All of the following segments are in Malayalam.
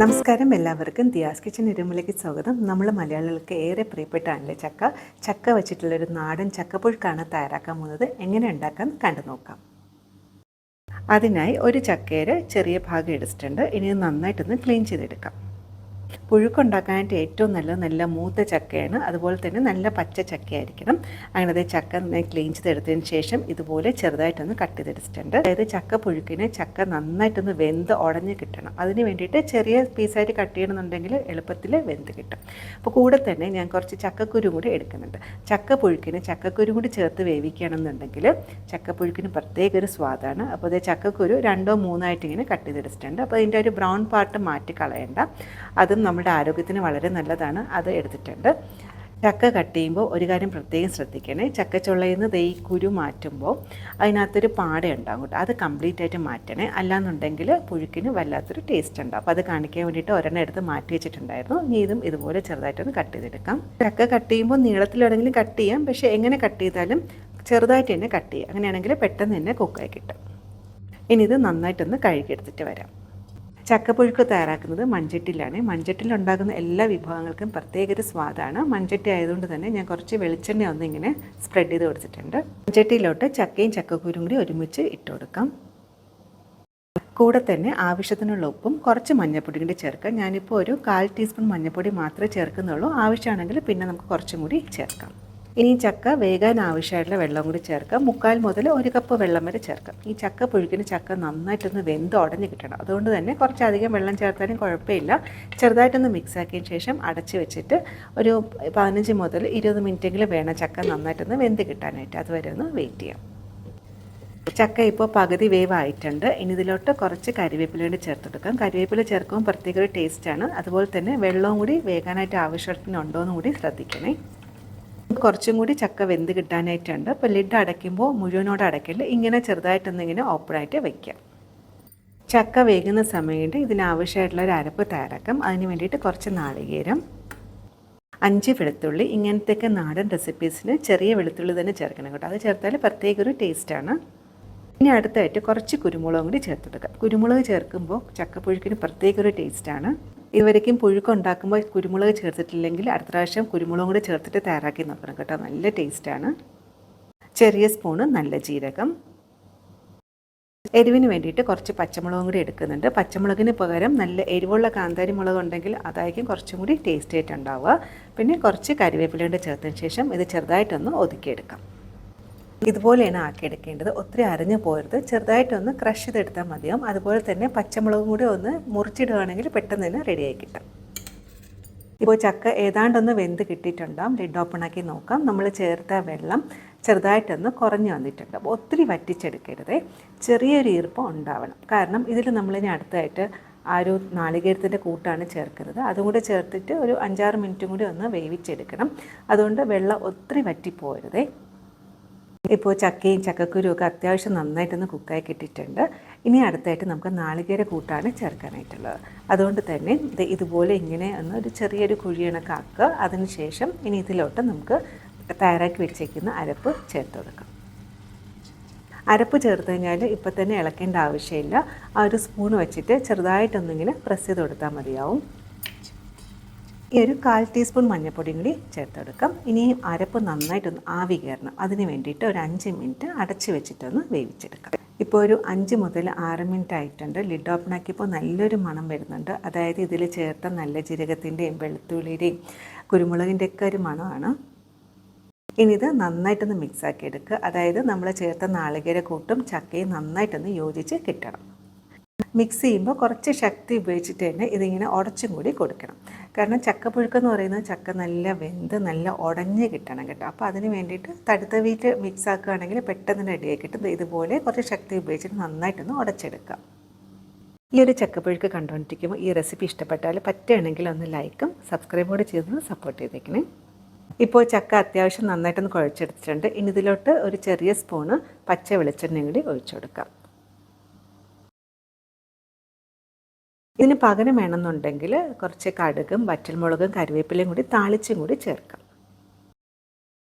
നമസ്കാരം എല്ലാവർക്കും. ദിയാസ് കിച്ചൻ ഇരുമലയ്ക്ക് സ്വാഗതം. നമ്മൾ മലയാളികൾക്ക് ഏറെ പ്രിയപ്പെട്ടാണല്ലേ ചക്ക? ചക്ക വെച്ചിട്ടുള്ളൊരു നാടൻ ചക്കപ്പുഴുക്കാണ് തയ്യാറാക്കാൻ പോകുന്നത്. എങ്ങനെ ഉണ്ടാക്കാം കണ്ടു നോക്കാം. അതിനായി ഒരു ചക്കയുടെ ചെറിയ ഭാഗം എടുത്തിട്ടുണ്ട്. ഇനി നന്നായിട്ടൊന്ന് ക്ലീൻ ചെയ്തെടുക്കാം. പുഴുക്കുണ്ടാക്കാനായിട്ട് ഏറ്റവും നല്ലത് നല്ല മൂത്ത ചക്കയാണ്. അതുപോലെ തന്നെ നല്ല പച്ച ചക്കയായിരിക്കണം. അങ്ങനെ അതേ ചക്ക ക്ലീൻ ചെയ്തെടുത്തതിന് ശേഷം ഇതുപോലെ ചെറുതായിട്ടൊന്ന് കട്ട് ചെയ്തെടുത്തിട്ടുണ്ട്. അതായത് ചക്ക പുഴുക്കിന് ചക്ക നന്നായിട്ടൊന്ന് വെന്ത് ഉടഞ്ഞ് കിട്ടണം. അതിന് വേണ്ടിയിട്ട് ചെറിയ പീസായിട്ട് കട്ട് ചെയ്യണമെന്നുണ്ടെങ്കിൽ എളുപ്പത്തിൽ വെന്ത് കിട്ടും. അപ്പോൾ കൂടെ തന്നെ ഞാൻ കുറച്ച് ചക്കക്കുരു കൂടി എടുക്കുന്നുണ്ട്. ചക്ക പുഴുക്കിന് ചക്കക്കുരു കൂടി ചേർത്ത് വേവിക്കുകയാണെന്നുണ്ടെങ്കിൽ ചക്കപ്പുഴുക്കിന് പ്രത്യേക ഒരു സ്വാദാണ്. അപ്പോൾ അതേ ചക്കക്കുരു രണ്ടോ മൂന്നായിട്ട് ഇങ്ങനെ കട്ട് ചെയ്തെടുത്തിട്ടുണ്ട്. അപ്പോൾ അതിന്റെ ഒരു ബ്രൗൺ പാർട്ട് മാറ്റി കളയണ്ട. അതും നമ്മുടെ ആരോഗ്യത്തിന് വളരെ നല്ലതാണ്. അത് എടുത്തിട്ടുണ്ട്. ചക്ക കട്ട് ചെയ്യുമ്പോൾ ഒരു കാര്യം പ്രത്യേകം ശ്രദ്ധിക്കണേ. ചക്കച്ചുള്ളയിൽ നിന്ന് ഈ കുരു മാറ്റുമ്പോൾ അതിനകത്തൊരു പാട ഉണ്ടാകും കേട്ടോ. അത് കംപ്ലീറ്റ് ആയിട്ട് മാറ്റണേ. അല്ലാന്നുണ്ടെങ്കിൽ പുഴുക്കിന് വല്ലാത്തൊരു ടേസ്റ്റ് ഉണ്ടാവും അപ്പോൾ അത് കാണിക്കാൻ വേണ്ടിയിട്ട് ഒരെണ്ണം എടുത്ത് മാറ്റി വെച്ചിട്ടുണ്ടായിരുന്നു. ഇനി ഇതും ഇതുപോലെ ചെറുതായിട്ടൊന്ന് കട്ട് ചെയ്തെടുക്കാം ചക്ക കട്ട് ചെയ്യുമ്പോൾ നീളത്തിലാണെങ്കിലും കട്ട് ചെയ്യാം. പക്ഷേ എങ്ങനെ കട്ട് ചെയ്താലും ചെറുതായിട്ട് തന്നെ കട്ട് ചെയ്യുക അങ്ങനെയാണെങ്കിൽ പെട്ടെന്ന് തന്നെ കുക്കായി കിട്ടും. ഇനി ഇത് നന്നായിട്ടൊന്ന് കഴുകിയെടുത്തിട്ട് വരാം. ചക്കപ്പുഴുക്ക് തയ്യാറാക്കുന്നത് മൺചട്ടിയിലാണ്. മൺചട്ടിയിൽ ഉണ്ടാക്കുന്ന എല്ലാ വിഭവങ്ങൾക്കും പ്രത്യേക ഒരു സ്വാദാണ്. മൺചട്ടി ആയതുകൊണ്ട് തന്നെ ഞാൻ കുറച്ച് വെളിച്ചെണ്ണ ഒന്ന് ഇങ്ങനെ സ്പ്രെഡ് ചെയ്ത് കൊടുത്തിട്ടുണ്ട്. മൺചട്ടിയിലോട്ട് ചക്കയും ചക്കക്കുരും കൂടി ഒരുമിച്ച് ഇട്ട് കൊടുക്കാം. കൂടെ തന്നെ ആവശ്യത്തിനുള്ള ഉപ്പും കുറച്ച് മഞ്ഞൾപ്പൊടി കൂടി ചേർക്കാം ഞാനിപ്പോൾ ഒരു കാൽ ടീസ്പൂൺ മഞ്ഞൾപ്പൊടി മാത്രമേ ചേർക്കുന്നുള്ളൂ. ആവശ്യമാണെങ്കിൽ പിന്നെ നമുക്ക് കുറച്ചും കൂടി ചേർക്കാം. ഇനി ചക്ക വേഗാൻ ആവശ്യമായിട്ടുള്ള വെള്ളം കൂടി ചേർക്കുക. മുക്കാൽ മുതൽ ഒരു കപ്പ് വെള്ളം വരെ ചേർക്കാം ഈ ചക്ക പുഴുക്കിന് ചക്ക നന്നായിട്ടൊന്ന് വെന്ത് ഉടഞ്ഞ് കിട്ടണം. അതുകൊണ്ട് തന്നെ കുറച്ചധികം വെള്ളം ചേർത്താലും കുഴപ്പമില്ല. ചെറുതായിട്ടൊന്ന് മിക്സ് ആക്കിയതിന് ശേഷം അടച്ച് വെച്ചിട്ട് ഒരു പതിനഞ്ച് മുതൽ ഇരുപത് മിനിറ്റെങ്കിലും വേണം ചക്ക നന്നായിട്ടൊന്ന് വെന്ത് കിട്ടാനായിട്ട്. അതുവരെ ഒന്ന് വെയിറ്റ് ചെയ്യാം. ചക്ക ഇപ്പോൾ പകുതി വേവ് ആയിട്ടുണ്ട് ഇനി ഇതിലോട്ട് കുറച്ച് കരിവേപ്പില കൂടി ചേർത്തെടുക്കാം കരിവേപ്പില ചേർക്കുമ്പോൾ പ്രത്യേക ഒരു ടേസ്റ്റാണ് അതുപോലെ തന്നെ വെള്ളവും കൂടി വേകാനായിട്ട് ആവശ്യത്തിനുണ്ടോ എന്നും കൂടി ശ്രദ്ധിക്കണേ. കുറച്ചും കൂടി ചക്ക വെന്ത് കിട്ടാനായിട്ടുണ്ട്. അപ്പോൾ ലിഡ് അടയ്ക്കുമ്പോൾ മുഴുവനോട് അടയ്ക്കില്ല. ഇങ്ങനെ ചെറുതായിട്ടൊന്നിങ്ങനെ ഓപ്പണായിട്ട് വയ്ക്കാം ചക്ക വേകുന്ന സമയത്ത് ഇതിനാവശ്യമായിട്ടുള്ള ഒരു അരപ്പ് തയ്യാറാക്കാം. അതിന് വേണ്ടിയിട്ട് കുറച്ച് നാളികേരം അഞ്ച് വെളുത്തുള്ളി ഇങ്ങനത്തെയൊക്കെ നാടൻ റെസിപ്പീസിന് ചെറിയ വെളുത്തുള്ളി തന്നെ ചേർക്കണം കേട്ടോ. അത് ചേർത്താൽ പ്രത്യേക ഒരു ടേസ്റ്റാണ് ഇനി അടുത്തായിട്ട് കുറച്ച് കുരുമുളകും കൂടി ചേർത്തെടുക്കാം. കുരുമുളക് ചേർക്കുമ്പോൾ ചക്കപ്പുഴുക്കിന് പ്രത്യേക ഒരു ടേസ്റ്റാണ് ഇതുവരയ്ക്കും പുഴുക്ക് ഉണ്ടാക്കുമ്പോൾ കുരുമുളക് ചേർത്തിട്ടില്ലെങ്കിൽ അടുത്ത പ്രാവശ്യം കുരുമുളകും കൂടി ചേർത്തിട്ട് തയ്യാറാക്കി നോക്കണം കേട്ടോ. നല്ല ടേസ്റ്റാണ് ചെറിയ സ്പൂണ് നല്ല ജീരകം. എരിവിന് വേണ്ടിയിട്ട് കുറച്ച് പച്ചമുളകും കൂടി എടുക്കുന്നുണ്ട്. പച്ചമുളകിന് പകരം നല്ല എരിവുള്ള കാന്താരി മുളക് ഉണ്ടെങ്കിൽ അതായിരിക്കും കുറച്ചും കൂടി ടേസ്റ്റ് ആയിട്ടുണ്ടാവുക പിന്നെ കുറച്ച് കറിവേപ്പില ചേർത്തതിന് ശേഷം ഇത് ചെറുതായിട്ടൊന്ന് ഒതുക്കിയെടുക്കാം. ഇതുപോലെയാണ് ആക്കിയെടുക്കേണ്ടത്. ഒത്തിരി അരഞ്ഞു പോരുത്. ചെറുതായിട്ടൊന്ന് ക്രഷ് ചെയ്തെടുത്താൽ മതിയാവും. അതുപോലെ തന്നെ പച്ചമുളകും കൂടി ഒന്ന് മുറിച്ചിടുകയാണെങ്കിൽ പെട്ടെന്ന് തന്നെ റെഡിയായി കിട്ടും. ഇപ്പോൾ ചക്ക ഏതാണ്ടൊന്ന് വെന്ത് കിട്ടിയിട്ടുണ്ടാവും. ലിഡ് ഓപ്പൺ ആക്കി നോക്കാം. നമ്മൾ ചേർത്ത വെള്ളം ചെറുതായിട്ടൊന്ന് കുറഞ്ഞു വന്നിട്ടുണ്ട്. അപ്പോൾ ഒത്തിരി വറ്റിച്ചെടുക്കരുത്. ചെറിയൊരു ഈർപ്പം ഉണ്ടാവണം. കാരണം ഇതിൽ ഇനി അടുത്തായിട്ട് ആ ഒരു നാളികേരത്തിന്റെ കൂട്ടാണ് ചേർക്കുന്നത്. അതും കൂടെ ചേർത്തിട്ട് ഒരു അഞ്ചാറ് മിനിറ്റും കൂടി ഒന്ന് വേവിച്ചെടുക്കണം. അതുകൊണ്ട് വെള്ളം ഒത്തിരി വറ്റിപ്പോരുതേ. ഇപ്പോൾ ചക്കയും ചക്കക്കുരും ഒക്കെ അത്യാവശ്യം നന്നായിട്ടൊന്ന് കുക്കായി കിട്ടിയിട്ടുണ്ട്. ഇനി അടുത്തായിട്ട് നമുക്ക് നാളികേര കൂട്ടാണ് ചേർക്കാനായിട്ടുള്ളത്. അതുകൊണ്ട് തന്നെ ഇത് ഇതുപോലെ ഇങ്ങനെ ഒന്ന് ഒരു ചെറിയൊരു കുഴിയണക്കാക്കുക അതിനുശേഷം ഇനി ഇതിലോട്ട് നമുക്ക് തയ്യാറാക്കി വെച്ചേക്കുന്ന അരപ്പ് ചേർത്ത് കൊടുക്കാം. അരപ്പ് ചേർത്ത് കഴിഞ്ഞാൽ ഇപ്പം തന്നെ ഇളക്കേണ്ട ആവശ്യമില്ല. ആ ഒരു സ്പൂൺ വെച്ചിട്ട് ചെറുതായിട്ടൊന്നിങ്ങനെ പ്രസ് ചെയ്ത് കൊടുത്താൽ മതിയാവും. ഈ ഒരു കാൽ ടീസ്പൂൺ മഞ്ഞൾപ്പൊടിയും കൂടി ചേർത്തെടുക്കാം. ഇനി അരപ്പ് നന്നായിട്ടൊന്ന് ആവി കയറണം. അതിന് വേണ്ടിയിട്ട് ഒരു അഞ്ച് മിനിറ്റ് അടച്ച് വെച്ചിട്ടൊന്ന് വേവിച്ചെടുക്കാം. ഇപ്പോൾ ഒരു അഞ്ച് മുതൽ ആറ് മിനിറ്റ് ആയിട്ടുണ്ട്. ലിഡ് ഓപ്പൺ ആക്കിയപ്പോൾ നല്ലൊരു മണം വരുന്നുണ്ട്. അതായത് ഇതിൽ ചേർത്ത നല്ല ജീരകത്തിന്റെയും വെളുത്തുള്ളിയുടെയും കുരുമുളകിന്റെ ഒക്കെ ഒരു മണമാണ്. ഇനി ഇത് നന്നായിട്ടൊന്ന് മിക്സാക്കി എടുക്കുക. അതായത് നമ്മൾ ചേർത്ത നാളികേര കൂട്ടും ചക്കയും നന്നായിട്ടൊന്ന് യോജിച്ച് കിട്ടണം. മിക്സ് ചെയ്യുമ്പോൾ കുറച്ച് ശക്തി ഉപയോഗിച്ചിട്ട് തന്നെ ഇതിങ്ങനെ ഉടച്ചും കൂടി കൊടുക്കണം. കാരണം ചക്കപ്പുഴുക്ക് എന്ന് പറയുന്നത് ചക്ക നല്ല വെന്ത് നല്ല ഉടഞ്ഞ് കിട്ടണം കേട്ടോ. അപ്പോൾ അതിന് വേണ്ടിയിട്ട് തടുത്ത വീറ്റ് മിക്സ് ആക്കുകയാണെങ്കിൽ പെട്ടെന്ന് റെഡിയായി കിട്ടും. ഇതുപോലെ കുറച്ച് ശക്തി ഉപയോഗിച്ചിട്ട് നന്നായിട്ടൊന്ന് ഉടച്ചെടുക്കാം. ഈ ഒരു ചക്കപ്പുഴുക്ക് കണ്ടുകൊണ്ടിരിക്കുമ്പോൾ ഈ റെസിപ്പി ഇഷ്ടപ്പെട്ടാൽ പറ്റുകയാണെങ്കിൽ ഒന്ന് ലൈക്കും സബ്സ്ക്രൈബ് കൂടെ ചെയ്ത് സപ്പോർട്ട് ചെയ്തേക്കണേ. ഇപ്പോൾ ചക്ക അത്യാവശ്യം നന്നായിട്ടൊന്ന് കുഴച്ചെടുത്തിട്ടുണ്ട്. ഇനി ഇതിലോട്ട് ഒരു ചെറിയ സ്പൂണ് പച്ച വെളിച്ചെണ്ണ കൂടി ഒഴിച്ചു കൊടുക്കാം. ഇതിന് പകരം വേണമെന്നുണ്ടെങ്കിൽ കുറച്ച് കടുകും വറ്റൽമുളകും കറിവേപ്പിലയും കൂടി താളിച്ചും കൂടി ചേർക്കാം.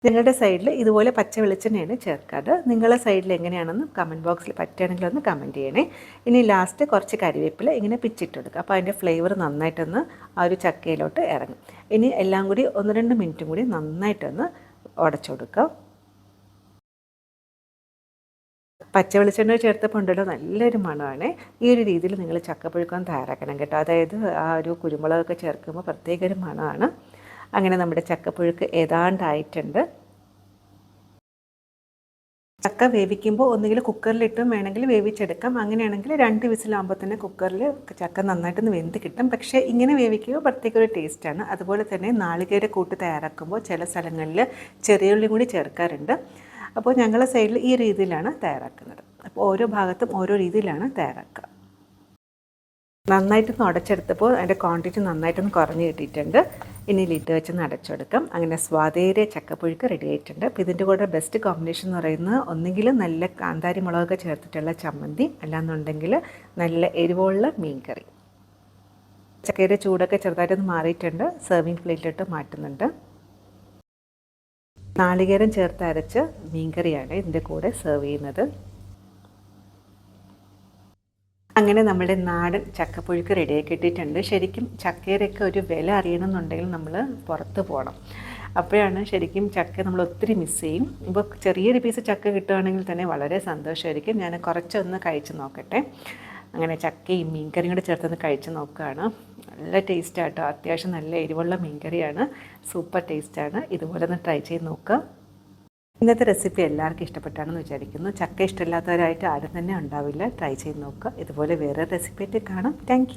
നിങ്ങളുടെ സൈഡിൽ ഇതുപോലെ പച്ച വെളിച്ചെണ്ണയാണ് ചേർക്കാറ് നിങ്ങളുടെ സൈഡിൽ എങ്ങനെയാണെന്ന് കമന്റ് ബോക്സിൽ പറ്റുകയാണെങ്കിൽ ഒന്ന് കമന്റ് ചെയ്യണേ. ഇനി ലാസ്റ്റ് കുറച്ച് കരിവേപ്പില ഇങ്ങനെ പിച്ചിട്ടെടുക്കുക അപ്പോൾ അതിന്റെ ഫ്ലേവർ നന്നായിട്ടൊന്ന് ആ ഒരു ചക്കയിലോട്ട് ഇറങ്ങും. ഇനി എല്ലാം കൂടി ഒന്ന് രണ്ട് മിനിറ്റും കൂടി നന്നായിട്ടൊന്ന് ഉടച്ചു കൊടുക്കുക പച്ച വെളിച്ചെണ്ണ ചേർത്തപ്പോൾ ഉണ്ടല്ലോ നല്ലൊരു മണമാണ്. ഈ ഒരു രീതിയിൽ നിങ്ങൾ ചക്കപ്പുഴുക്കാൻ തയ്യാറാക്കണം കേട്ടോ. അതായത് ആ ഒരു കുരുമുളകൊക്കെ ചേർക്കുമ്പോൾ പ്രത്യേക ഒരു മണമാണ്. അങ്ങനെ നമ്മുടെ ചക്കപ്പുഴുക്ക് ഏതാണ്ടായിട്ടുണ്ട്. ചക്ക വേവിക്കുമ്പോൾ ഒന്നുകിൽ കുക്കറിലിട്ടും വേണമെങ്കിൽ വേവിച്ചെടുക്കാം. അങ്ങനെയാണെങ്കിൽ രണ്ട് വിസിലാകുമ്പോൾ തന്നെ കുക്കറിൽ ചക്ക നന്നായിട്ടൊന്ന് വെന്ത് കിട്ടും. പക്ഷേ ഇങ്ങനെ വേവിക്കുമ്പോൾ പ്രത്യേക ഒരു ടേസ്റ്റാണ്. അതുപോലെ തന്നെ നാളികേര കൂട്ട് തയ്യാറാക്കുമ്പോൾ ചില സ്ഥലങ്ങളിൽ ചെറിയ ഉള്ളി കൂടി ചേർക്കാറുണ്ട്. അപ്പോൾ ഞങ്ങളുടെ സൈഡിൽ ഈ രീതിയിലാണ് തയ്യാറാക്കുന്നത്. അപ്പോൾ ഓരോ ഭാഗത്തും ഓരോ രീതിയിലാണ് തയ്യാറാക്കുക. നന്നായിട്ടൊന്ന് ഉടച്ചെടുത്തപ്പോൾ അതിന്റെ ക്വാണ്ടിറ്റി നന്നായിട്ടൊന്ന് കുറഞ്ഞ് കിട്ടിയിട്ടുണ്ട്. ഇനി ലിഡ് വെച്ച് അടച്ചെടുക്കാം. അങ്ങനെ സ്വാതേരിയ ചക്കപ്പുഴുക്ക് റെഡി ആയിട്ടുണ്ട്. അപ്പോൾ ഇതിന്റെ കൂടെ ബെസ്റ്റ് കോമ്പിനേഷൻ എന്ന് പറയുന്നത് ഒന്നുകിൽ നല്ല കാന്താരി മുളകൊക്കെ ചേർത്തിട്ടുള്ള ചമ്മന്തി അല്ലാന്നുണ്ടെങ്കിൽ നല്ല എരിവുള്ള മീൻകറി. ചക്കയുടെ ചൂടൊക്കെ ചെറുതായിട്ടൊന്ന് മാറിയിട്ടുണ്ട്. സെർവിങ് പ്ലേറ്റിലിട്ട് മാറ്റുന്നുണ്ട്. നാളികേരം ചേർത്ത് അരച്ച മീൻകറിയാണ് ഇതിന്റെ കൂടെ സെർവ് ചെയ്യുന്നത്. അങ്ങനെ നമ്മുടെ നാടൻ ചക്കപ്പുഴുക്ക് റെഡിയാക്കി ഇട്ടിട്ടുണ്ട് ശരിക്കും ചക്കയുടെയൊക്കെ ഒരു വില അറിയണമെന്നുണ്ടെങ്കിൽ നമ്മൾ പുറത്ത് പോകണം അപ്പോഴാണ് ശരിക്കും ചക്ക നമ്മൾ ഒത്തിരി മിസ് ചെയ്യും. ഇപ്പോൾ ചെറിയൊരു പീസ് ചക്ക കിട്ടുകയാണെങ്കിൽ തന്നെ വളരെ സന്തോഷമായിരിക്കും. ഞാൻ കുറച്ചൊന്ന് കഴിച്ച് നോക്കട്ടെ. അങ്ങനെ ചക്കയും മീൻകറിയും കൂടെ ചേർത്തൊന്ന് കഴിച്ച് നോക്കുകയാണ്. നല്ല ടേസ്റ്റ് ആട്ടോ. അത്യാവശ്യം നല്ല എരിവുള്ള മീൻകറിയാണ് സൂപ്പർ ടേസ്റ്റാണ് ഇതുപോലെ ഒന്ന് ട്രൈ ചെയ്ത് നോക്കുക ഇന്നത്തെ റെസിപ്പി എല്ലാവർക്കും ഇഷ്ടപ്പെട്ടാണെന്ന് വിചാരിക്കുന്നു. ചക്ക ഇഷ്ടമില്ലാത്തവരായിട്ട് ആരും തന്നെ ഉണ്ടാവില്ല. ട്രൈ ചെയ്ത് നോക്കുക ഇതുപോലെ വേറെ റെസിപ്പി ആയിട്ട് കാണാം. താങ്ക്